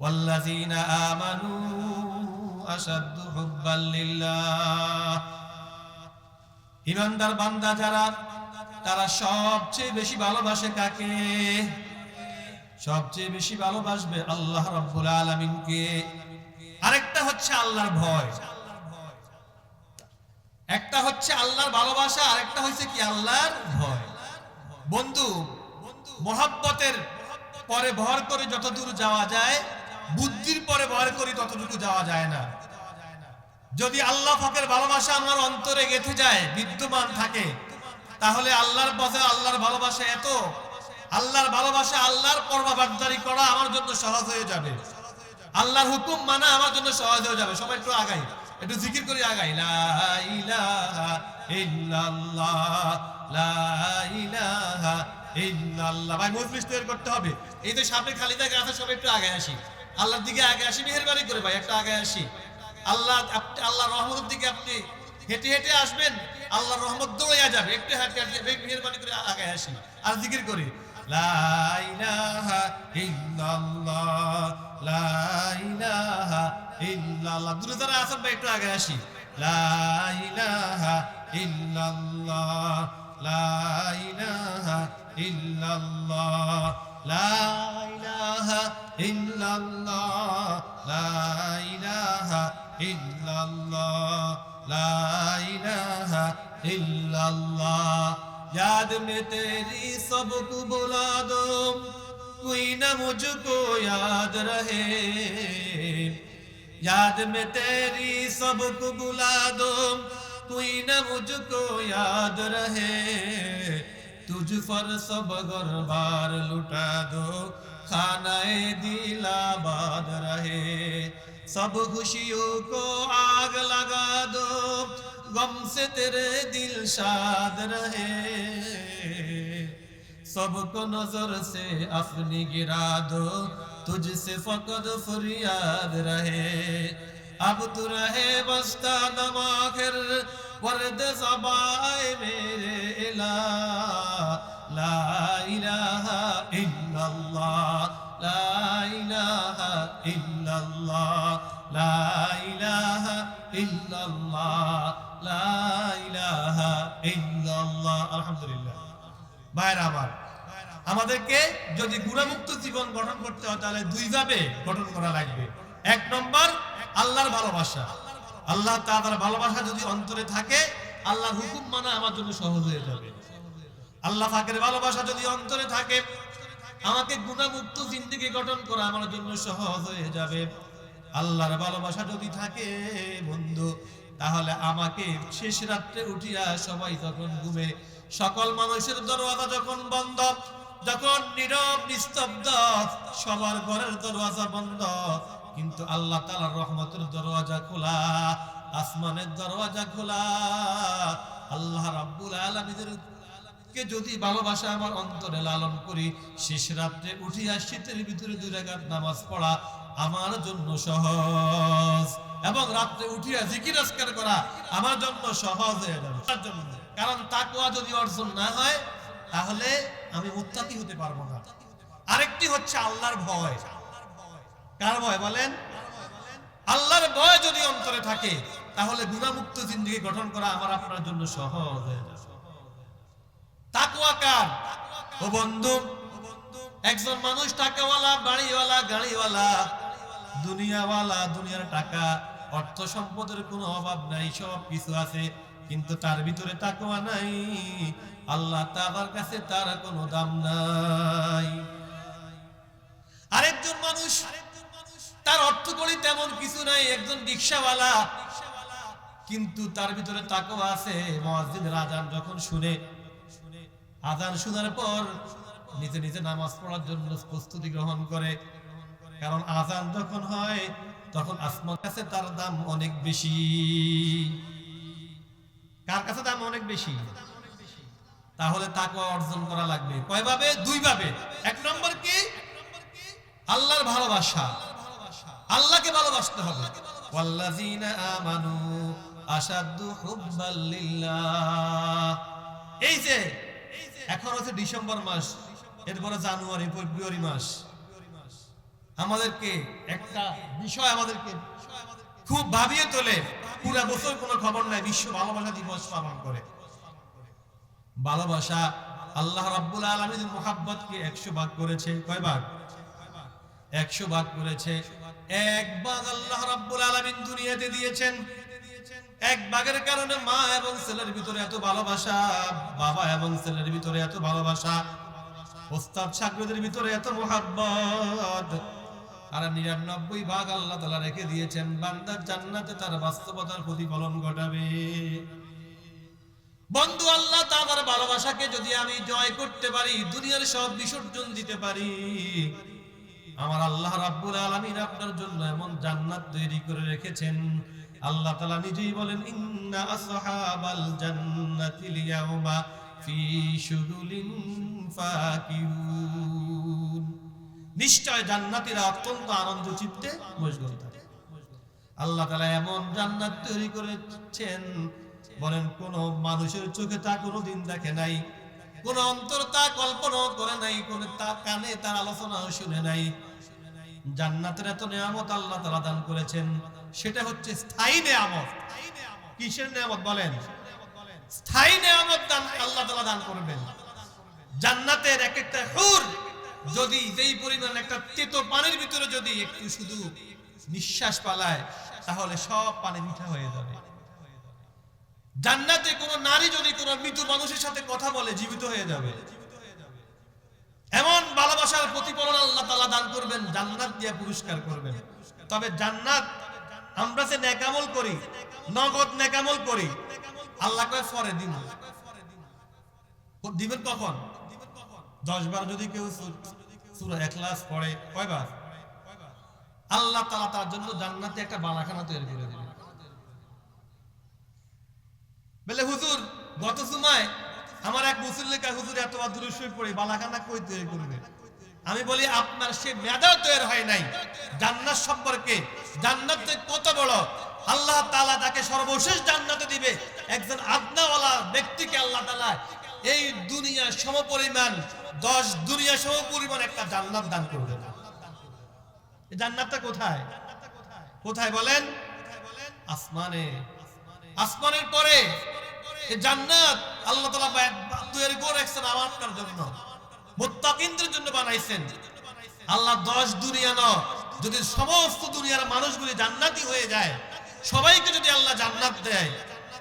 والذين آمنوا أشد حبا لله ইমানদার বান্দা যারা তারা সবচেয়ে বেশি ভালোবাসে কাকে সবচেয়ে বেশি ভালোবাসবে আল্লাহ রাব্বুল আলামিনকে আরেকটা হচ্ছে আল্লাহর ভয় একটা হচ্ছে আল্লাহর ভালোবাসা আরেকটা হচ্ছে কি আল্লাহর ভয় বন্ধু মোহাব্বতের পরে ভর করে যত দূর যাওয়া যায় বুদ্ধির পরে ভর করি, ততটুকু যাওয়া যায় না। যদি আল্লাহ ফাকের ভালোবাসা আমার অন্তরে গেঁথে যায়, বিদ্যমান থাকে, তাহলে আল্লাহর পথে আল্লাহর ভালোবাসা এত। আল্লাহর ভালোবাসা আল্লাহর পর্বাবাদারি করা আমার জন্য সহজ হয়ে যাবে। আল্লাহর হুকুম মানা আমার জন্য সহজ হয়ে যাবে। সবাই একটু আগাই, একটু জিকির করি আগাই। লা ইলাহা লা ভাই, মজলিস তৈরি করতে হবে। এই তো সামনে খালি জায়গা আছে, সবাই একটু আগে আসি। আল্লাহর দিকে আগে আসি, মেহেরবানি করে ভাই, একটু আগে আসি। আল্লাহ আল্লাহ রহমতের দিকে আপনি হেঁটে হেঁটে আসবেন আল্লাহ রহমত দৌড়ে যাবে, একটু হাঁটতে হাঁটতে মেহেরবানি করে আগে আসি আর জিকির করি, লা ভাই, একটু আগে আসি। ইল্লাল্লাহ লা ইলাহা ইল্লাল্লাহ লা ইলাহা ইল্লাল্লাহ याद में तेरी सबको बुला दो कोई न मुझको याद रहे याद में तेरी सबको बुला दो कोई न मुझको याद रहे तुझ पर सब गरबार लुटा दो खानाए दिलाबाद रहे। सब खुशियों को आग लगा दो, गम से तेरे दिल शाद रहे। सबको नज़र से अपनी गिरा दो, तुझसे फकद फरियाद रहे। अब तू रहे बस्ता दमाखिर वर्द सबाए मेरे इला। আলহামদুলিল্লাহ। আমাদেরকে যদি গুণামুক্ত জীবন গঠন করতে হয়, তাহলে দুইভাবে গঠন করা লাগবে। এক নম্বর, আল্লাহর ভালোবাসা। আল্লাহ তাদের ভালোবাসা যদি অন্তরে থাকে আল্লাহ হুকুম মানা আমার জন্য সহজ হয়ে যাবে। আল্লাহ পাকের ভালোবাসা যদি অন্তরে থাকে, আমাকে গুণামুক্ত জিন্দিগি গঠন করা আমার জন্য সহজ হয়ে যাবে। আল্লাহর ভালোবাসা যদি থাকে, বন্ধু, তাহলে আমাকে শেষ রাত্রে উঠিয়া সবাই যখন ঘুমে, সকল মানুষের দরওয়াজা যখন বন্ধ, যখন নীরব, নিস্তব্ধ, সবার ঘরের দরওয়াজা বন্ধ, কিন্তু আল্লাহ তাআলার রহমতের দরওয়াজা খোলা, আসমানের দরওয়াজা খোলা, আল্লাহ রাব্বুল আলামিনের কে যদি ভালোবাসা আমার অন্তরে লালন করি, শেষ রাত্রে উঠিয়া শীতের ভিতরে দুই রাকাত নামাজ পড়া আমার জন্য সহজ। এবং রাত্রে উঠিয়া জিকির আজকার করা আমার জন্য সহজ হয়ে যাবে কারণ তাকওয়া যদি অর্জন না হয়, তাহলে আমি মুত্তাকি হতে পারব না। আরেকটি হচ্ছে আল্লাহর ভয়। কার ভয় বলেন? আল্লাহর ভয় যদি অন্তরে থাকে, তাহলে গুণামুক্ত জিন্দগি গঠন করা আমার আপনার জন্য সহজ হয়ে যাবে। ও বন্ধু, একজন মানুষ টাকাওয়ালা, বাড়িওয়ালা, গাড়িওয়ালা, দুনিয়াওয়ালা, দুনিয়ার টাকা, অর্থ সম্পদের কোনো অভাব নাই, সব কিছু আছে, কিন্তু তার ভিতরে তাকওয়া নাই। আল্লাহ তাআলার কাছে তার কোনো দাম নাই। আরেকজন মানুষ, তার অর্থ করি তেমন কিছু নাই, একজন রিক্সাওয়ালা, কিন্তু তার ভিতরে তাকওয়া আছে। মুয়াজ্জিনের আজান যখন শুনে আজান শোনার পর নিজে নিজে নামাজ পড়ার জন্য প্রস্তুতি গ্রহণ করে। কারণ আজান যখন হয়, তখন আসমান কাছে তার দাম অনেক বেশি। কার কাছে দাম অনেক বেশি? তাহলে তাকে অর্জন করা লাগবে। কয় ভাবে দুই ভাবে এক নম্বর কি? আল্লাহর ভালোবাসা। আল্লাহকে ভালোবাসতে হবে। ওয়াল্লাযীনা আমানু আশাদ্দু হুব্বাল এই যে এখন হচ্ছে ডিসেম্বর মাস, এরপরে জানুয়ারি, ফেব্রুয়ারি মাস। আমাদেরকে একটা বিষয় আমাদেরকে খুব ভাবিয়ে তোলে, পুরা বছর কোনো খবর নাই, বিশ্ব ভালোবাসা দিবস পালন করে। ভালোবাসা আল্লাহ রাব্বুল আলামিন মোহাব্বতকে একশো ভাগ করেছে, কয় ভাগ? একশো ভাগ করেছে। এক ভাগ আল্লাহ রাব্বুল আলামিন দুনিয়াতে দিয়েছেন এক ভাগের কারণে মা এবং ছেলের ভিতরে এত ভালোবাসা, বাবা এবং ছেলের ভিতরে এত ভালোবাসা, ওস্তাদ ছাত্রদের ভিতরে এত মোহাব্বত। আর নিরানব্বই ভাগ আল্লাহ তালা রেখে দিয়েছেন, বান্দার জান্নাতে তার বাস্তবতার প্রতিফলন ঘটাবে। বন্ধু, আল্লাহ তার ভালোবাসাকে যদি আমি জয় করতে পারি, দুনিয়ার সব বিসর্জন দিতে পারি, আমার আল্লাহ রাব্বুল আলামিন আপনার জন্য এমন জান্নাত তৈরি করে রেখেছেন। আল্লাহ তাআলা নিজেই বলেন, ইন্না আসহাবাল জান্নাতি লিয়াউমা ফি শুগুলিন ফাকিহুন নিশ্চয় জান্নাতীরা অত্যন্ত আনন্দ চিত্তে মশগুল থাকে। আল্লাহ তাআলা এমন জান্নাত তৈরি করেছেন, বলেন, কোন মানুষের চোখে তা কোনোদিন দেখে নাই, কোন অন্তর তা কল্পনা করে নাই, কোন তা কানে তার আলোচনাও শুনে নাই। জান্নাতের এত নিয়ামত আল্লাহ তাআলা দান করেছেন, সেটা হচ্ছে স্থায়ী নিয়ামত। কিসের নিয়ামত বলেন? স্থায়ী নিয়ামত দান আল্লাহ তাআলা দান করবেন। জান্নাতের এক একটা হুর যদি যেই পরিমাণ একটা তেতো পানির ভিতরে যদি একটু শুধু নিঃশ্বাস পালায়, তাহলে সব পানি মিঠা হয়ে যাবে। জান্নাতে কোন নারী যদি কোন মৃত মানুষের সাথে কথা বলে, জীবিত হয়ে যাবে। এমন ভালোবাসার প্রতিফলন আল্লাহ তাআলা দান করবেন, জান্নাত দিয়ে পুরস্কার করবেন। তবে জান্নাত আমরা যে নেকামল করি, নগদ নেকামল করি, আল্লাহ কয় পরে দিন। দিবেন কখন? দশ বার যদি কেউ সুরা এখলাস পড়ে, কয়বার? আল্লাহ তাআলা তার জন্য জান্নাতে একটা বালাখানা তৈরি করে দিবেন। বলে, হুজুর, গত সময় আমার এক মুসল্লিকা হুজুর এতবার দূরে পড়ে বালাখানা কই তৈরি করবে আমি বলি, আপনার সে মেধাও তৈরি হয় নাই। জান্নাত সম্পর্কে জান্নাত কত বড়। আল্লাহ তাআলা তাকে সর্বশেষ জান্নাতে দিবে। একজন আদনাওয়ালা ব্যক্তিকে আল্লাহ তাআলা এই দুনিয়া সমপরিমাণ, দশ দুনিয়া সমপরিমাণ একটা জান্নাত দান করবে জান্নাতটা কোথায়? কোথায় বলেন? আসমানে। আসমানের পরে জান্নাত আল্লাহ তাআলা তৈরি করে রাখছেন জন্য। মুত্তাকিনদের জন্য বানাইছেন। আল্লাহ দশ দুনিয়া ন যদি সমস্ত দুনিয়ার মানুষগুলি জান্নাতি হয়ে যায়, সবাইকে যদি আল্লাহ জান্নাত দেয়,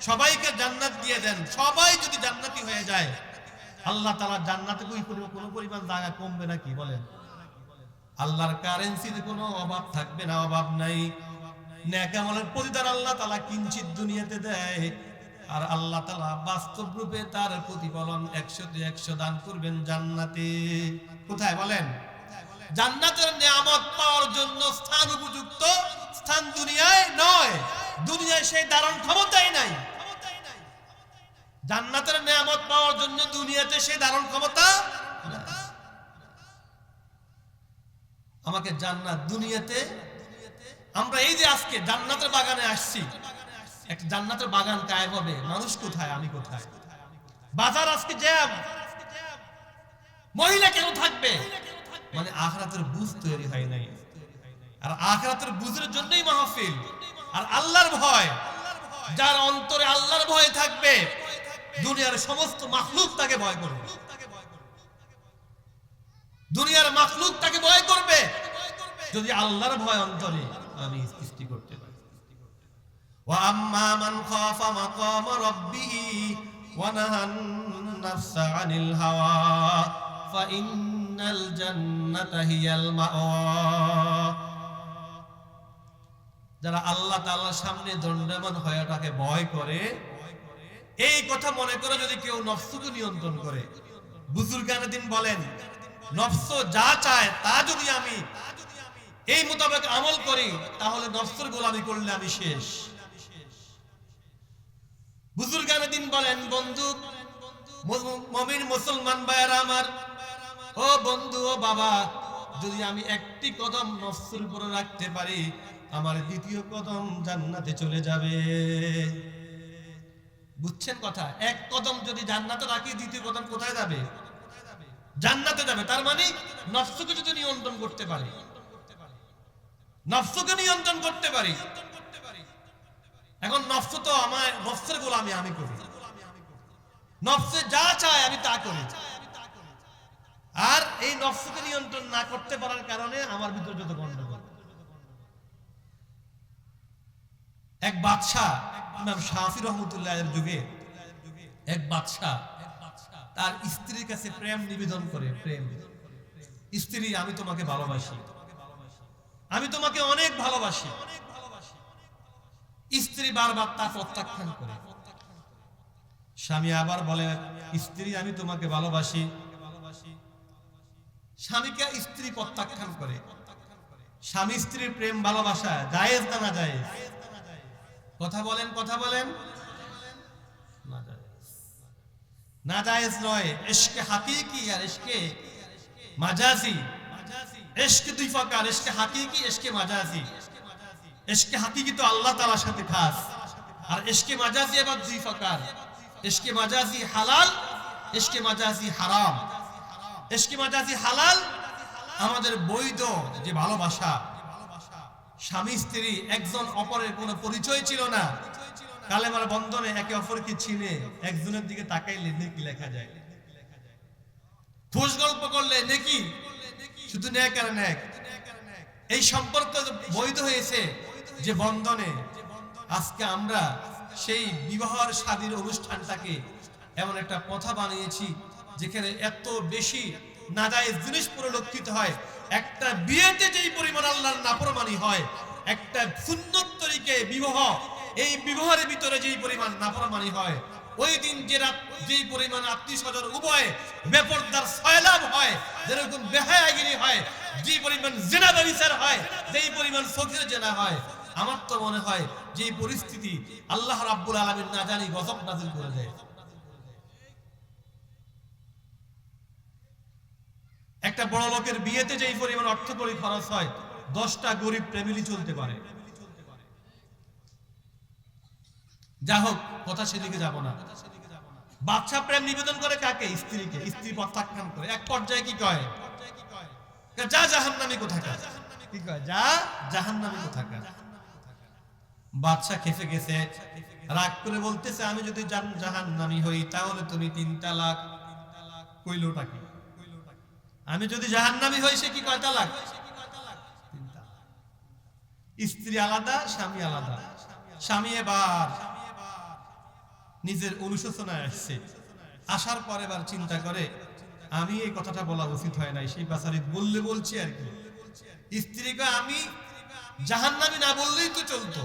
সবাইকে জান্নাত দিয়ে দেন, সবাই যদি জান্নাতি হয়ে যায়, আল্লাহ তাআলা জান্নাতে কই পরিমাণ কোনো পরিমাণ জায়গা কমবে নাকি বলেন? আল্লাহর কারেন্সির কোনো অভাব থাকবে না, অভাব নাই। নেকামলের প্রতিদান আল্লাহ তালা কিঞ্চিত দুনিয়াতে দেয়। আর আল্লাহ তালা বাস্তব রূপে তার প্রতিফলন একশো একশো দান করবেন জান্নাতে। কোথায় বলেন? জান্নাতের নিয়ামত পাওয়ার জন্য স্থান উপযুক্ত, স্থান দুনিয়ায় নয়, দুনিয়ায় সেই দারুণ ক্ষমতাই নাই। জান্নাতের নিয়ামত পাওয়ার জন্য দুনিয়াতে সেই দারুণ ক্ষমতা আমাকে জান্নাত দুনিয়াতে, আমরা এই যে আজকে জান্নাতের বাগানে আসছি জান্নাতের বাগান হবে। মানুষ কোথায়? আমি কোথায়? বাজার আজকে জ্যাম। মহিলা কেন থাকবে? মানে আখরাতের বুঝ তৈরি হয় নাই। আর আখরাতের বুঝের জন্যই মাহফিল। আর আল্লাহর ভয়। যার অন্তরে আল্লাহর ভয় থাকবে, দুনিয়ার সমস্ত মাখলুক তাকে ভয় করবে। দুনিয়ার মাখলুক তাকে ভয় করবে। যদি আল্লাহর ভয় অন্তরে, আমি وأما من خاف مقام ربه ونهى النفس عن الهوى فإن الجنة هي المأوى যারা আল্লাহ তাআলার সামনে দণ্ডায়মান হওয়াটাকে ভয় করে এই কথা মনে করে যদি কেউ নফসকে নিয়ন্ত্রণ করে বুজুর্গানে দিন বলেন নফস যা চায় তা যদি আমি এই মোতাবেক আমল করি তাহলে নফসের গোলামি করলে আমি শেষ বুজুর্গানে দিন বলেন, বন্ধু মমিন মুসলমান আমার, ও বন্ধু, ও বাবা, যদি আমি একটি কদম উপরে রাখতে পারি, আমার দ্বিতীয় কদম জান্নাতে চলে যাবে। বুঝছেন কথা? এক কদম যদি জান্নাতে রাখি, দ্বিতীয় কদম কোথায় যাবে? জান্নাতে যাবে। তার মানে নফসকে যদি নিয়ন্ত্রণ করতে পারে, নফসকে নিয়ন্ত্রণ করতে পারি এখন নফস তো আমার নফসের গোলামি আমি করি। নফসে যা চায় আমি তা করি। আর এই নফসকে নিয়ন্ত্রণ না করতে পারার কারণে আমার ভিতরে যত গন্ডগোল এক বাদশাহ, ইমাম শাফি রহমতুল্লাহ যুগে এক বাদশাহ তার স্ত্রীর কাছে প্রেম নিবেদন করে, প্রেম। স্ত্রী, আমি তোমাকে ভালোবাসি। আমি তোমাকে অনেক ভালোবাসি। স্ত্রী বারবার তা প্রত্যাখ্যান করে। স্বামী আবার বলে, স্ত্রী, আমি তোমাকে ভালোবাসি। স্বামীকে স্ত্রী প্রত্যাখ্যান করে। স্বামী স্ত্রীর প্রেম, ভালোবাসা, জায়েজ না না জায়েজ কথা বলেন কথা বলেন। না জায়েজ। নয়, এশকে হাকিকি আর এশকে মাজাজি। এশকে দুই প্রকার, এশকে হাকিকি, এশকে মাজাজি। এশকে হাকিকি তো আল্লাহ তাআলার সাথে খাস। আর এশকে মাজাজি আবার দুই প্রকার। এশকে মাজাজি হালাল, এশকে মাজাজি হারাম। এশকে মাজাজি হালাল আমাদের বৈধ যে ভালোবাসা। স্বামী, স্ত্রী, একজন অপরের কোনো পরিচয় ছিল না। কালেমার বন্ধনে একে অপরকে চিনে একজনের দিকে তাকাইলে নেকি লেখা যায়। ঠোস গল্প করলে নেকি? শুধু ন্যাক আর ন্যাক। এই সম্পর্ক বৈধ হয়েছে যে বন্ধনে আজকে আমরা সেই বিবাহর স্বাধীন অনুষ্ঠানটাকে এমন একটা কথা বানিয়েছি, যেখানে এত বেশি নাজায়েজ জিনিস পরিলক্ষিত হয়। একটা বিয়েতে যেই পরিমাণ আল্লাহর নাফরমানি হয়, একটা সুন্নত তরিকে বিবাহ, এই বিবাহের ভিতরে যেই পরিমাণ নাফরমানি হয়, ওই দিন যে রাত যেই পরিমাণ আত্মীয় স্বজন উভয়ে বেপরদার সয়লাভ হয়, যেরকম বেহায়াগিরি হয় যে পরিমাণ জেনা হয়, যেই পরিমাণ ফকির জেনা হয় আমার তো মনে হয় যে পরিস্থিতি আল্লাহ রাব্বুল আলামিন না জানি গজব নাজিল করে দেয়। একটা বড় লোকের বিয়েতে যেই পরিমাণ অর্থ করি খরচ হয়, দশটা গরিব ফ্যামিলি চলতে পারে। যা হোক, কথা সেদিকে যাব না। বাচ্চা প্রেম নিবেদন করে কাকে? স্ত্রীকে। স্ত্রী প্রত্যাখ্যান করে। এক পর্যায়ে কি কয়? যা জাহান্নামী কোথাকার? কি কয়? যা জাহান্নামী কোথাকার? বাচ্চা খেপে গেছে। রাগ করে বলতেছে, আমি যদি জাহান্নামী হই, তাহলে তুমি তিন তালাক কইলোটা কি আমি যদি জাহান্নামী হই, সে কি কয় তালাক? স্ত্রী আলাদা, স্বামী আলাদা। স্বামী এবার নিজের অনুশোচনায় আসছে আসার পর এবার চিন্তা করে, আমি এই কথাটা বলা উচিত হয় নাই, সেই বাসারি বললে বলছি আর কি। স্ত্রীকে আমি জাহান্নামি না বললেই তো চলতো।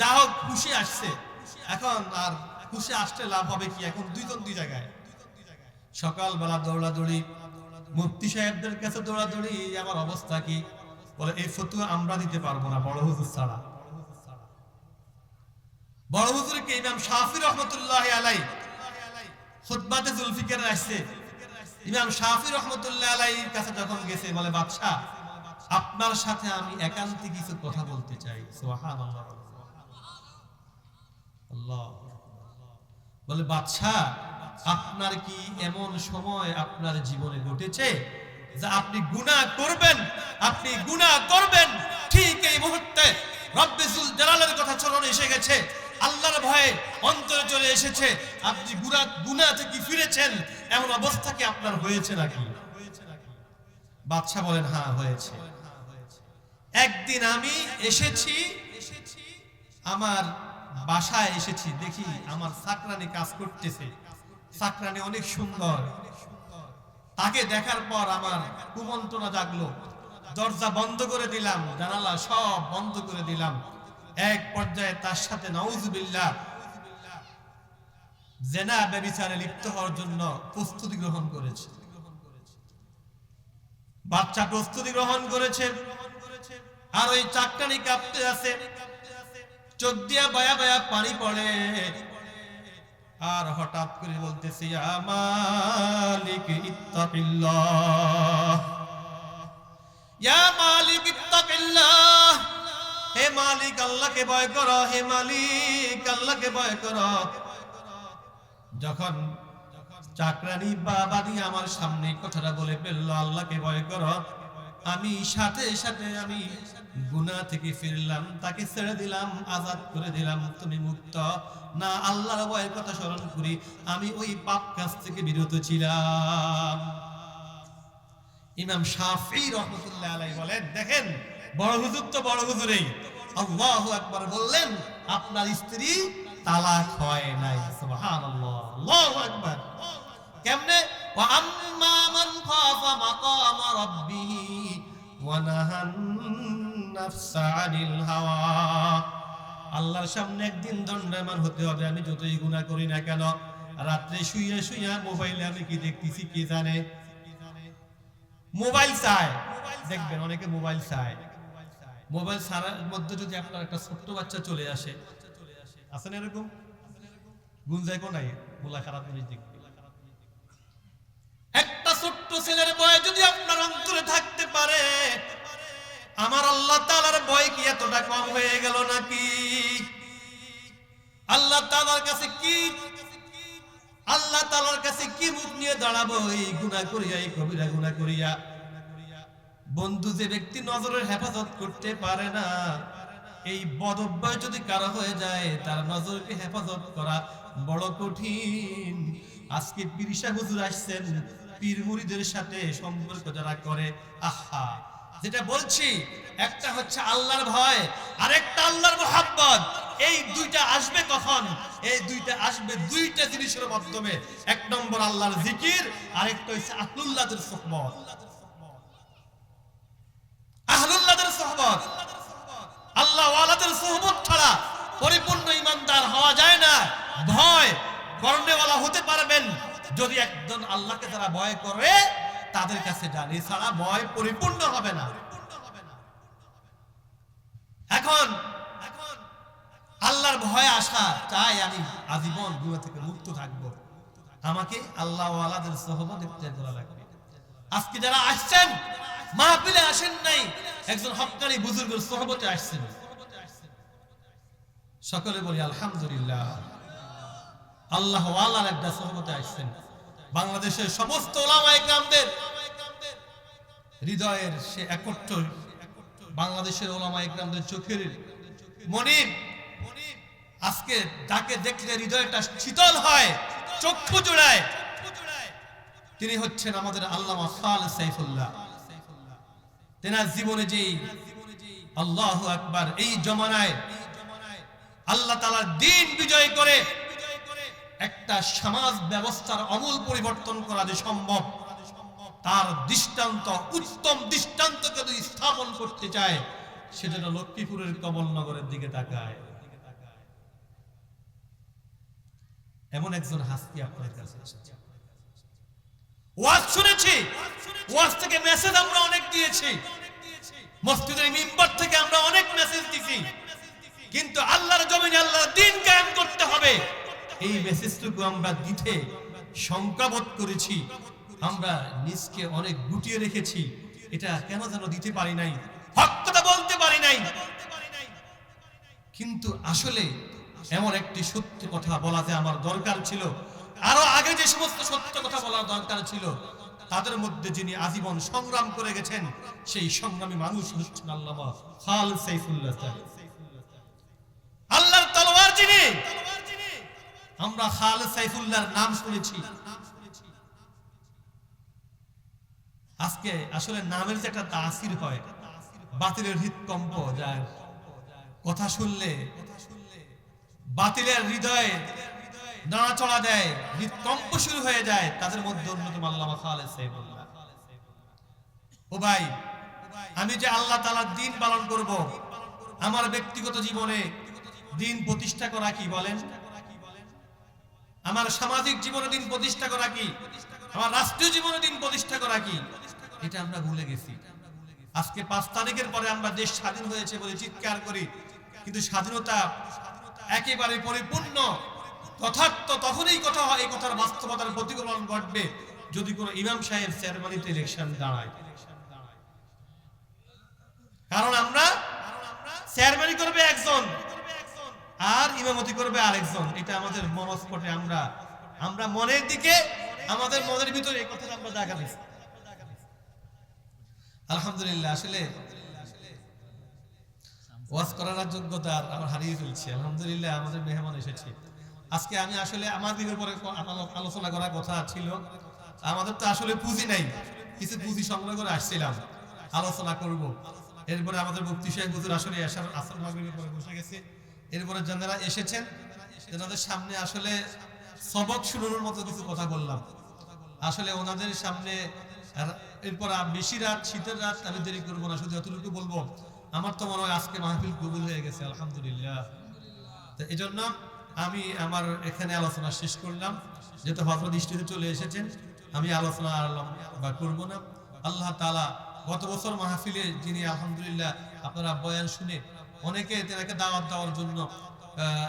যা হোক, খুশি আসছে। এখন আর খুশি আসতে লাভ হবে কি? এখন দুই জায়গায়। দৌড়াদৌড়ি, মুফতি সাহেবদের কাছে দৌড়াদৌড়ি, আমার অবস্থা কি? বলে, এই আমরা দিতে পারব না, বড় হুজুর ছাড়া। বড় হুজুরকে ইমাম শাফি রহমতুল্লাহ আলাই খুতবাতে জুলফিকার আসছে। ইমাম শাফি রহমতুল্লাহ আলাইর কাছে যখন গেছে, বলে, বাদশাহ, আপনার সাথে আমি একান্তে কিছু কথা বলতে চাই। সুবহানাল্লাহ। বলে, বাদশাহ, আপনার কি এমন সময় আপনার জীবনে ঘটেছে যে আপনি গুনাহ করবেন? আপনি গুনাহ করবেন। ঠিক এই মুহূর্তে রব্বিসুল জালালের কথা চরণে এসে গেছে। আল্লাহর ভয়ে অন্তরে চলে এসেছে। আপনি গুনাহ গুনাহ থেকে ফিরেছেন। এমন অবস্থা কি আপনার হয়েছে নাকি? বাদশাহ বলেন হ্যাঁ হয়েছে। একদিন আমি এসেছি আমার বাসায় এসেছি, দেখি আমার সাকরানি কাজ করতেছে। সাকরানি অনেক সুন্দর। তাকে দেখার পর আমার কুমন্ত্রণা জাগলো। দরজা বন্ধ করে দিলাম, জানালা সব বন্ধ করে দিলাম। এক পর্যায়ে তার সাথে নাউজুবিল্লাহ, জেনা ব্যবিচারে লিপ্ত হওয়ার জন্য প্রস্তুতি গ্রহণ করেছে। বাচ্চা প্রস্তুতি গ্রহণ করেছে। আর ওই চাকটানি কাঁপতে আছে। চোখ দিয়া বায়া বায়া পানি পড়ে, আর হঠাৎ করে বলতেছি আমালিক ইত্তাকিল্লাহ। ইয়া মালিক ইত্তাকিল্লাহ। হে মালিক, আল্লাহকে ভয় করো, হে মালিক, আল্লাহকে ভয় করো। যখন চাকরানি বাবানি আমার সামনে কথাটা বলে ফেলল, আল্লাহকে ভয় করো, আমি সাথে সাথে আমি গুনাহ থেকে ফিরলাম, তাকে ছেড়ে দিলাম, আজাদ করে দিলাম, তুমি মুক্ত। না, আল্লাহর ভয়ের কথা স্মরণ করি, আমি ওই পাপ কাজ থেকে বিরত ছিলাম। ইমাম শাফি রহমতুল্লাহ আলাই বলেন, দেখেন, বড় হুজুর তো বড় হুজুরেই। আল্লাহু আকবার বললেন, আপনার স্ত্রী তালাক হয় নাই। সুবহানাল্লাহ, আল্লাহু আকবার। কেমনে? ওয়া আম্মা মান খাফা মাকাম রাব্বিহি ওয়া নাহান আল্লাহর সামনে একদিন দণ্ডায়মান হতে হবে, আমি যতই গুনাহ করি না কেন, রাত্রে শুইয়া শুইয়া মোবাইলে আমি কি দেখতেছি কি জানে? মোবাইল চায়। দেখবেন অনেকে মোবাইল চায়। মোবাইল ছাড়ার মধ্যে যদি আপনার একটা ছোট্ট বাচ্চা চলে আসে, আছে না এরকম? গুঞ্জায় কো নাই মোলা খারাপ জিনিস দেখবে একটা ছোট্ট ছেলের বয় যদি আপনার অন্তরে থাকতে পারে আমার আল্লাহ তাআলার ভয় কি এতটা কম হয়ে গেল নাকি? আল্লাহ তাআলার কাছে কি? আল্লাহ তাআলার কাছে কি মুখ নিয়ে দাঁড়াবো? এই গুনাহ করিয়া, এই কবিরা গুনাহ করিয়া। বন্ধু, যে ব্যক্তি নজরের হেফাজত করতে পারে না, এই বদ অভ্যাস যদি কারও হয়ে যায়, তার নজরকে হেফাজত করা বড় কঠিন। আজকে পিরিসা হুজুর আসছেন পীর মুরিদের সাথে সম্পর্ক যারা করে, আহা! যেটা বলছি, একটা হচ্ছে আল্লাহর ভয়, আরেকটা আল্লাহর মোহাব্বত। এই দুইটা আসবে কখন? এই দুইটা আসবে দুইটা জিনিসের মাধ্যমে। এক নম্বর আল্লাহর জিকির, আরেকটা হচ্ছে আহলুল্লাহদের সুহবত। আহলুল্লাহদের সুহবত। আল্লাহ ওয়ালাদের সুহবত ছাড়া পরিপূর্ণ ইমানদার হওয়া যায় না। ভয় করণেওয়ালা হতে পারবেন যদি একজন আল্লাহকে তারা ভয় করে তাদের কাছে যান। এছাড়া ভয় পরিপূর্ণ হবে না। এখন আল্লাহর ভয়ে আসা চাই আমি আজীবন গুণা থেকে মুক্ত থাকব। আমাকে আল্লাহ আলাদের সহবত ইত্যাদি করা লাগবে। আজকে যারা আসছেন, মাহফিলে আসেন নাই, একজন হকানি বুজুর্গের সহবতে আসছেন। সকলে বলি, আলহামদুলিল্লাহ। আল্লাহ আল্লাহর একটা সহবতে আসছেন। বাংলাদেশের সমস্ত ওলামা একরামদের হৃদয়ের সে একত্র বাংলাদেশের ওলামা একরামদের চোখের মনিব আজকে যাকে দেখলে হৃদয়টা শীতল হয়, চক্ষু জোড়ায় তিনি হচ্ছেন আমাদের আল্লামা খাল সাইফুল্লাহ। তেনার জীবনে যেই আল্লাহ আকবার, এই জমানায় আল্লাহ তালার দিন বিজয় করে একটা সমাজ ব্যবস্থার অমূল পরিবর্তন করা যে সম্ভব, তার দৃষ্টান্ত, উত্তম দৃষ্টান্তকে যদি স্থাপন করতে চায় সেজন্য লক্ষ্মীপুরের কমলনগরের দিকে তাকায়। এমন একজন হাস্তি আপনার কাছে ওয়াজ শুনেছি, ওয়াজ থেকে মেসেজ আমরা অনেক দিয়েছি। মসজিদের মিম্বার থেকে আমরা এই মেসেজটুকু আমরা দিতে শঙ্কাবোধ করেছি। আমরা নিজকে অনেক গুটিয়ে রেখেছি। এটা কেন যেন দিতে পারি নাই? হক বলতে পারি নাই। কিন্তু আসলে এমন একটি সত্য কথা বলাতে আমার দরকার ছিল। আরও আগে যে সমস্ত সত্য কথা বলার দরকার ছিল, তাদের মধ্যে যিনি আজীবন সংগ্রাম করে গেছেন, সেই সংগ্রামী মানুষ হচ্ছেন সাইফুল্লাহ আল্লাহর তলোয়ার যিনি আমরা খাল সাইফুল্লাহর নাম শুনেছি। আজকে আসলে নামের যে একটা তাসির হয়, বাতিলের হৃদকম্প যায়। কথা শুনলে বাতিলের হৃদয়ে নাড়াচড়া দেয়, হৃদকম্প শুরু হয়ে যায় তাদের মধ্যে অন্যতম আল্লামা খালেদ সাইফুল্লাহ। ও ভাই, আমি যে আল্লাহ তাআলার দিন পালন করব, আমার ব্যক্তিগত জীবনে দিন প্রতিষ্ঠা করা কি বলেন? আমার সামাজিক জীবনে দিন প্রতিষ্ঠা করা কি? আমার রাষ্ট্রীয় জীবনে দিন প্রতিষ্ঠা করা কি? এটা আমরা ভুলে গেছি। আজকে পাঁচ তারিখের পরে আমরা দেশ স্বাধীন হয়েছে বলে চিৎকার করি। কিন্তু স্বাধীনতা একেবারে পরিপূর্ণ, যথার্থ, তখনই কথা হয়, এই কথার বাস্তবতার প্রতিফলন ঘটবে যদি কোনো ইমাম সাহেব চেয়ারম্যানিতে ইলেকশন দাঁড়ায়। কারণ আমরা চেয়ারম্যানি করবে একজন। আর ইমামতি করবে আরেকজন। এটা আমাদের মনস্পটে আমরা আমরা মনের দিকে, আমাদের মনের ভিতরে এই কথাটা আমরা দেখা দিচ্ছি আলহামদুলিল্লাহ, আসলে ওয়াজ করার যোগ্যতা আমার হারিয়ে ফেলছি। আলহামদুলিল্লাহ, আমাদের মেহমান এসেছে। আজকে আমি আসলে আমার দিকের পরে আলোচনা করার কথা ছিল। আমাদের তো আসলে পুঁজি নাই। কিছু পুঁজি সংগ্রহ করে আসছিলাম। আলোচনা করব। এরপরে আমাদের মুফতি সাহেব আসলে আসার পরে বসে গেছে। এরপরে যারা এসেছেন তেনাদের সামনে আসলে সবক শুরুর মতো কিছু কথা বললাম। আসলে ওনাদের সামনে এরপর বেশি রাত, শীতের রাত আমি দেরি করব না, শুধু এতটুকু বলব, আমার তো মনে হয় আজকে মাহফিল কবুল হয়ে গেছে, আলহামদুলিল্লাহ। তো এই জন্য আমি আমার এখানে আলোচনা শেষ করলাম। যেহেতু হজরত দৃষ্টিতে চলে এসেছেন, আমি আলোচনা বা করব না। আল্লাহ তালা গত বছর মাহফিলে যিনি আলহামদুলিল্লাহ আপনারা বয়ান শুনে অনেকে তেনাকে দাওয়াত দেওয়ার জন্য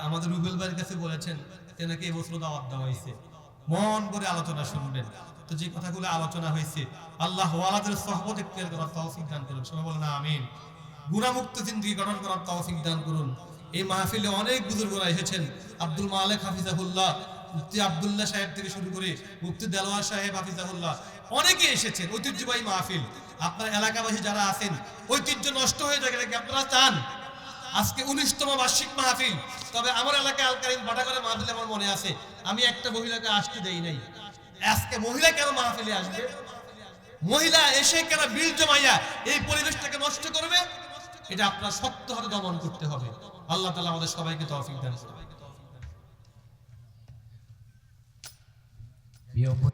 আমাদের রুবেল ভাইয়ের কাছে বলেছেন, তেনাকে এবছর দাওয়াত দেওয়া হয়েছে। মন করে আলোচনা শুনবেন। তো যে কথাগুলো আলোচনা হয়েছে, আল্লাহ ওয়ালাদের সহবত করার দান করুন। সবাই বলেন আমিন। গুণামুক্ত জিন্দগি গঠন করার দান করুন। এই মাহফিলে অনেক বুজুর্গরা এসেছেন। আব্দুল মালিক হাফিজাহুল্লাহ সাহেব থেকে শুরু করে দেলোয়ার সাহেব হাফিজাহুল্লাহ, অনেকে এসেছেন ঐতিহ্যবাহী মাহফিল। আপনার এলাকাবাসী যারা আছেন, ঐতিহ্য নষ্ট হয়ে নাকি আপনারা চান। আজকে উনিশতম বার্ষিক মাহফিল। তবে আমার এলাকায় আলকারিম বাটাগড়ের মাহফিল আমার মনে আছে। আমি একটা মহিলাকে আসতে দেই নাই। আজকে মহিলা কেন মাহফিলে আসবে? মহিলা এসে কেন বিল জমাইয়া এই পরিবেশটাকে নষ্ট করবে? এটা আপনার শক্ত হাতে দমন করতে হবে। আল্লাহ তালা আমাদের সবাইকে তৌফিক দান